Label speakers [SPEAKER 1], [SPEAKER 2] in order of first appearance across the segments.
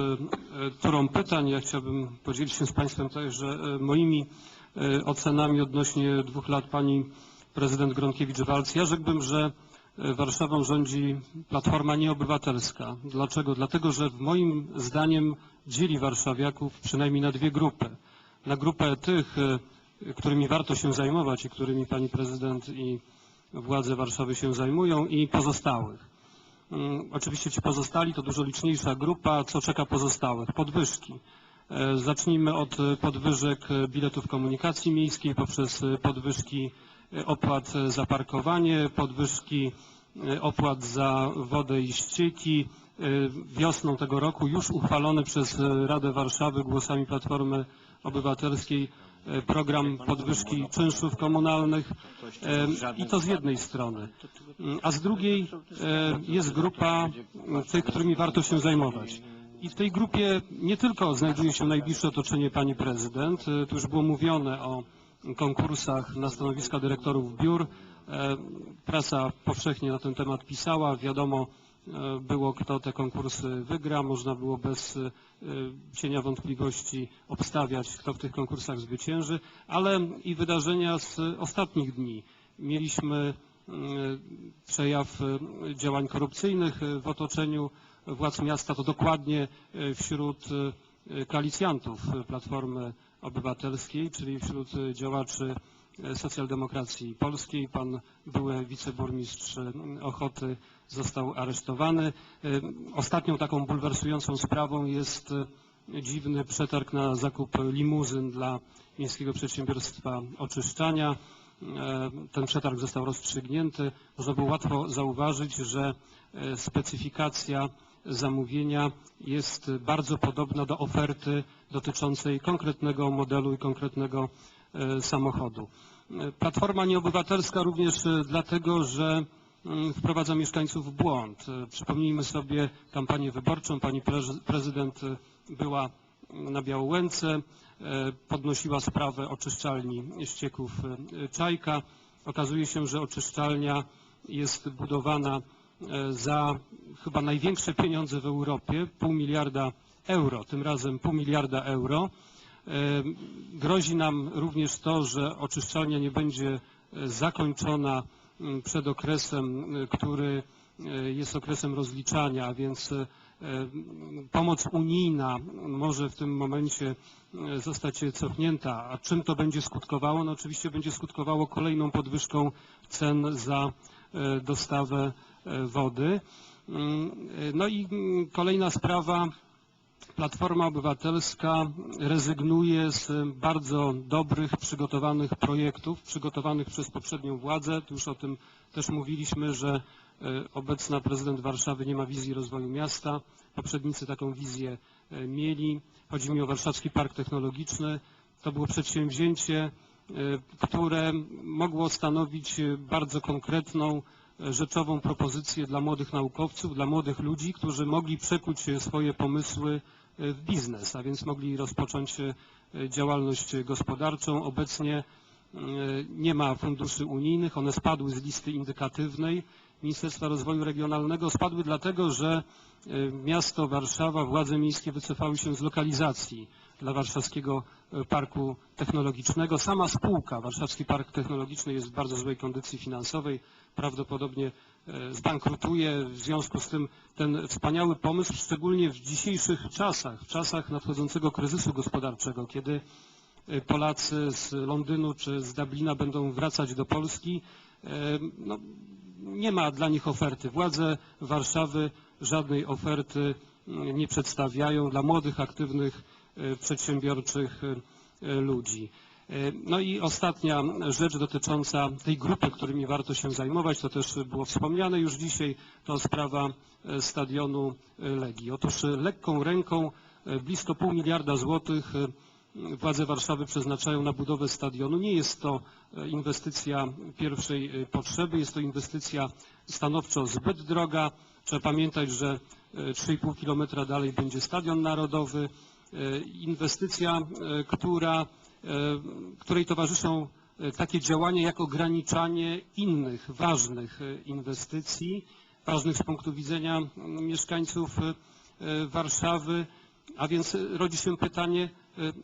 [SPEAKER 1] e, turą pytań. Ja chciałbym podzielić się z Państwem także e, moimi e, ocenami odnośnie dwóch lat pani prezydent Gronkiewicz-Walc. Ja rzekłbym, że Warszawą rządzi Platforma Nieobywatelska. Dlaczego? Dlatego, że w moim zdaniem dzieli warszawiaków przynajmniej na dwie grupy. Na grupę tych, którymi warto się zajmować i którymi pani prezydent i władze Warszawy się zajmują i pozostałych. Mm, Oczywiście ci pozostali to dużo liczniejsza grupa. Co czeka pozostałych? Podwyżki. E, Zacznijmy od podwyżek biletów komunikacji miejskiej poprzez podwyżki e, opłat za parkowanie, podwyżki e, opłat za wodę i ścieki. Wiosną tego roku już uchwalony przez Radę Warszawy głosami Platformy Obywatelskiej program podwyżki czynszów komunalnych e, i to z jednej strony. A z drugiej e, jest grupa tych, którymi warto się zajmować. I w tej grupie nie tylko znajduje się najbliższe otoczenie pani prezydent, e, tu już było mówione o konkursach na stanowiska dyrektorów biur. E, Prasa powszechnie na ten temat pisała, wiadomo e, było, kto te konkursy wygra, można było bez e, cienia wątpliwości obstawiać, kto w tych konkursach zwycięży, ale i wydarzenia z ostatnich dni. Mieliśmy mm, przejaw e, działań korupcyjnych e, w otoczeniu władz miasta, to dokładnie e, wśród e, koalicjantów e, Platformy Obywatelskiej, czyli wśród e, działaczy e, socjaldemokracji polskiej. Pan były wiceburmistrz e, Ochoty został aresztowany. Ostatnią taką bulwersującą sprawą jest e, dziwny przetarg na zakup limuzyn dla Miejskiego Przedsiębiorstwa Oczyszczania. Ten przetarg został rozstrzygnięty. Można było łatwo zauważyć, że e, specyfikacja zamówienia jest bardzo podobna do oferty dotyczącej konkretnego modelu i konkretnego samochodu. E, Platforma Nieobywatelska również e, dlatego, że mm, wprowadza mieszkańców w błąd. E, Przypomnijmy sobie kampanię wyborczą. Pani prezy- prezydent e, była na Białołęce, e, podnosiła sprawę oczyszczalni ścieków e, Czajka. Okazuje się, że oczyszczalnia jest budowana e, za chyba największe pieniądze w Europie, pół miliarda euro, tym razem pół miliarda euro. Grozi nam również to, że oczyszczalnia nie będzie e, zakończona przed okresem, e, który e, jest okresem rozliczania, a więc pomoc unijna może w tym momencie zostać cofnięta. A czym to będzie skutkowało? No oczywiście będzie skutkowało kolejną podwyżką cen za dostawę wody. No i kolejna sprawa, Platforma Obywatelska rezygnuje z bardzo dobrych, przygotowanych projektów, przygotowanych przez poprzednią władzę. Już o tym też mówiliśmy, że e, obecna prezydent Warszawy nie ma wizji rozwoju miasta. Poprzednicy taką wizję e, mieli. Chodzi mi o Warszawski Park Technologiczny. To było przedsięwzięcie, e, które mogło stanowić bardzo konkretną, rzeczową propozycję dla młodych naukowców, dla młodych ludzi, którzy mogli przekuć e, swoje pomysły e, w biznes, a więc mogli rozpocząć e, działalność gospodarczą. Obecnie e, nie ma funduszy unijnych, one spadły z listy indykatywnej Ministerstwa Rozwoju Regionalnego. Spadły dlatego, że e, miasto Warszawa, władze miejskie wycofały się z lokalizacji dla Warszawskiego e, Parku Technologicznego. Sama spółka, Warszawski Park Technologiczny jest w bardzo złej kondycji finansowej, prawdopodobnie e, zbankrutuje. W związku z tym ten wspaniały pomysł, szczególnie w dzisiejszych czasach, w czasach nadchodzącego kryzysu gospodarczego, kiedy e, Polacy z Londynu czy z Dublina będą wracać do Polski, no, nie ma dla nich oferty. Władze Warszawy żadnej oferty nie przedstawiają dla młodych, aktywnych, e, przedsiębiorczych e, ludzi. E, No i ostatnia rzecz dotycząca tej grupy, którymi warto się zajmować, to też było wspomniane już dzisiaj, to sprawa stadionu Legii. Otóż lekką ręką blisko pół miliarda złotych władze Warszawy przeznaczają na budowę stadionu. Nie jest to inwestycja pierwszej potrzeby, jest to inwestycja stanowczo zbyt droga. Trzeba pamiętać, że 3,5 kilometra dalej będzie Stadion Narodowy. E, Inwestycja, e, która, e, której towarzyszą takie działania jak ograniczanie innych ważnych inwestycji, ważnych z punktu widzenia mm, mieszkańców Warszawy. A więc rodzi się pytanie,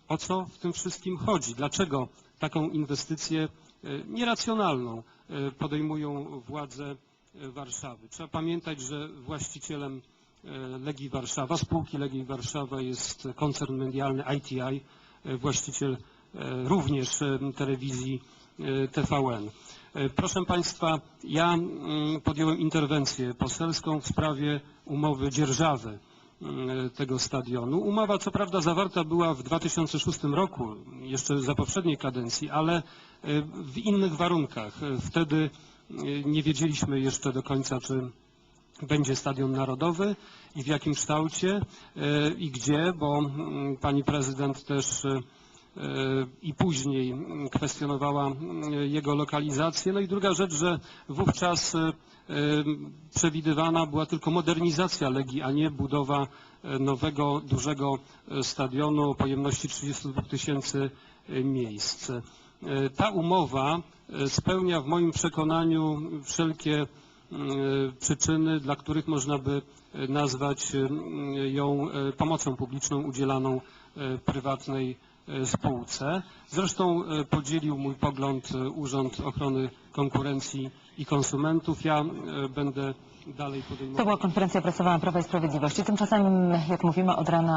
[SPEAKER 1] o co w tym wszystkim chodzi? Dlaczego taką inwestycję nieracjonalną podejmują władze Warszawy? Trzeba pamiętać, że właścicielem Legii Warszawa, spółki Legii Warszawa jest koncern medialny ITI, e, właściciel e, również e, telewizji e, TVN. E, Proszę Państwa, ja mm, podjąłem interwencję poselską w sprawie umowy dzierżawy mm, tego stadionu. Umowa co prawda zawarta była w 2006 roku, jeszcze za poprzedniej kadencji, ale e, w innych warunkach. E, Wtedy e, nie wiedzieliśmy jeszcze do końca, czy będzie stadion narodowy i w jakim kształcie e, i gdzie, bo mm, pani prezydent też e, e, i później mm, kwestionowała mm, jego lokalizację. No i druga rzecz, że wówczas przewidywana była tylko modernizacja Legii, a nie budowa nowego, dużego stadionu o pojemności 32 tysięcy miejsc. Ta umowa spełnia w moim przekonaniu wszelkie przyczyny, dla których można by e, nazwać mm, ją pomocą publiczną udzielaną prywatnej spółce. Zresztą podzielił mój pogląd Urząd Ochrony Konkurencji i Konsumentów. Ja będę dalej
[SPEAKER 2] To
[SPEAKER 1] podejmował.
[SPEAKER 2] była konferencja prasowa Prawa i Sprawiedliwości. Tymczasem, jak mówimy od rana,